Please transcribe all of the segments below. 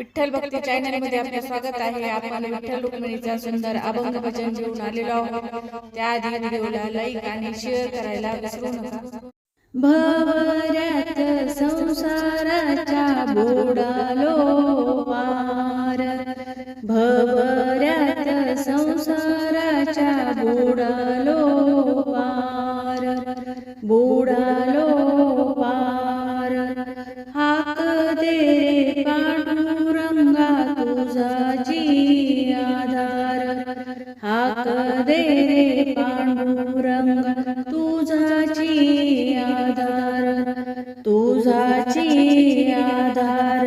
विठ्ठल भक्ती चॅनलमध्ये आपले स्वागत आहे. आपण विठ्ठल रुक्मिणीचा सुंदर अभंग भजन घेऊन आलेलो आहोत. त्याआधी व्हिडिओला लाईक आणि शेअर करायला विसरू नका. हाक दे रे तुझाची आधार तुझाची आधार.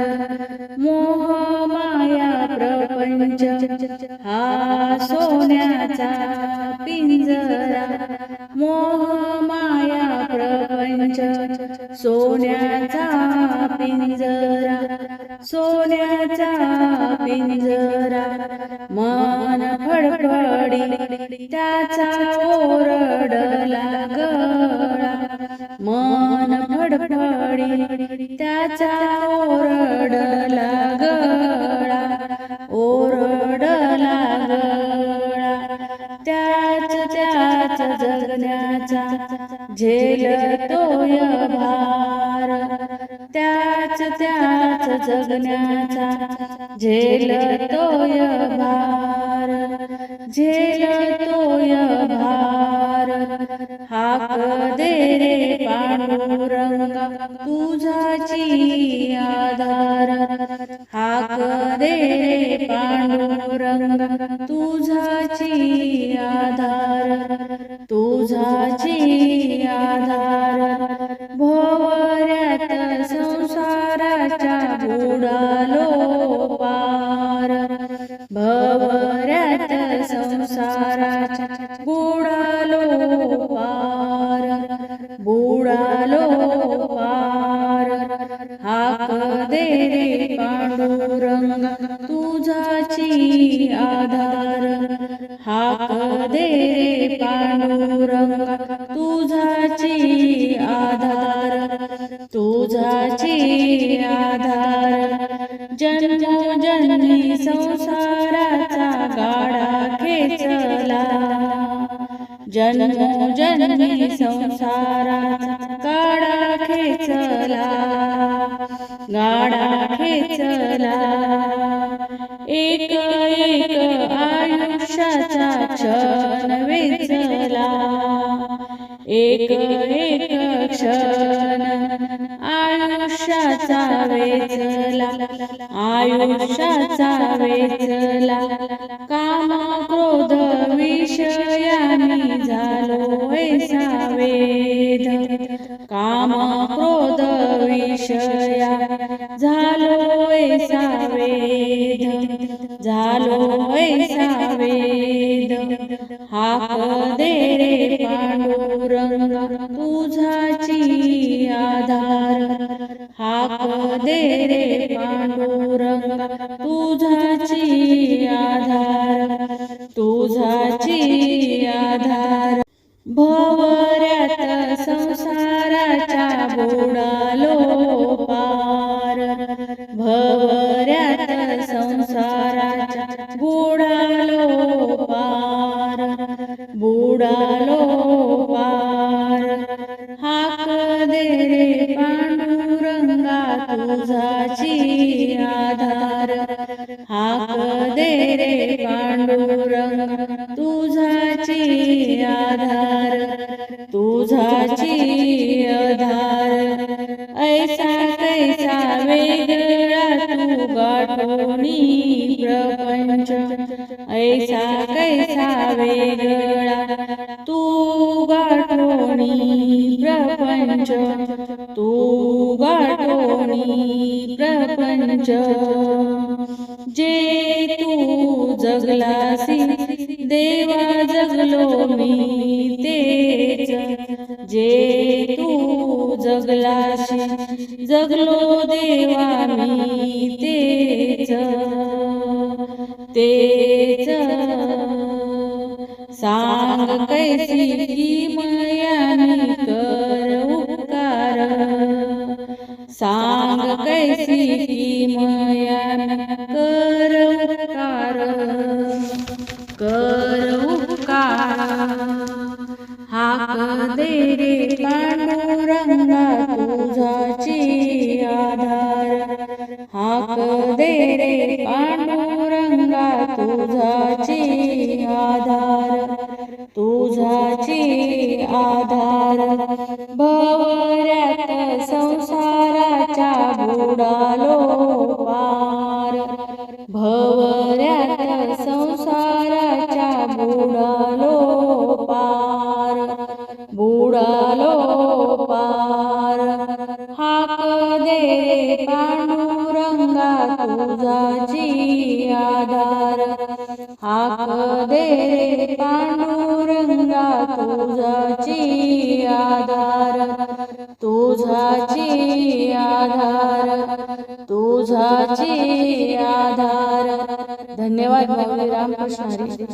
मोह माया प्रपंच हा सोन्याचा पिंजरा. मोह माया प्रपंच सोन्याचा पिंजरा. सोन्याचा पिंजरा मन फडफडी त्याचा ओरडला गळा मन फडफडे त्याचा ओरडला गळा ओरडला गळा त्याच त्याच जगण्याचा झेलतोय भार त्याच त्याच जगण्याचा झेलतोय भार झेलतोय भार हाक दे रे पांडुरंगा तुझाची आधार हाक दे रे पांडुरंगा तुझाची आधार तुझाची आधार बुडालो पार बुडालो पार. हाक दे रे पांडुरंग तुझाची आधार. हाक दे रे पांडुरंग तुझाची आधार. तुझाची आधार. जन्मोजन्मी संसार जन्मोजन्मी संसाराचा गाडा खेचला. गाडा खेचला. एक एक आयुष्याचा क्षण वेचला एक एक क्षण आयुष्याचा वेचला. आयुष्याचा वेचला. का विषयानी झालो ऐसा वेद काम क्रोध विषया झालो ऐसा वेद झालो ऐसा वेद हाक दे रे पांडुरंगा तुझाची आधार हाक दे रे पांडुरंगा तुझाची भवऱ्यात संसाराच्या बोडालो पार. भवऱ्यात संसाराच्या बुडालो पार. बुडालो पार. हाक दे रे पांडुरंगा तुझाची आधार. हाक दे रे पांडुरंगा ऐसा कैसा वेगळा तू गाठोनी प्रपंच. ऐसा कैसा वेगळा तू गाठोनी प्रपंच. तू गाठोनी प्रपंच. जे तू जगलासी देवा जगलो मी तेच. जे तू जगलासी जगलो देवा मी तेच तेच. सांग कैसी किमयानी कर उपकार? सांग कैसी किमया कर उपकार? कर उपकार? हाक दे रे पांडुरंगा तुझाची आधार. भवऱ्यात संसाराच्या बुडालो पार. भवऱ्यात संसाराच्या बुडालो पार. बुडालो पार. हाक दे पांडुरंगा तुझाची आधार. हाक दे रे आधार तुझाची आधार तुझाची आधार. धन्यवाद माऊली रामकृष्ण हरी.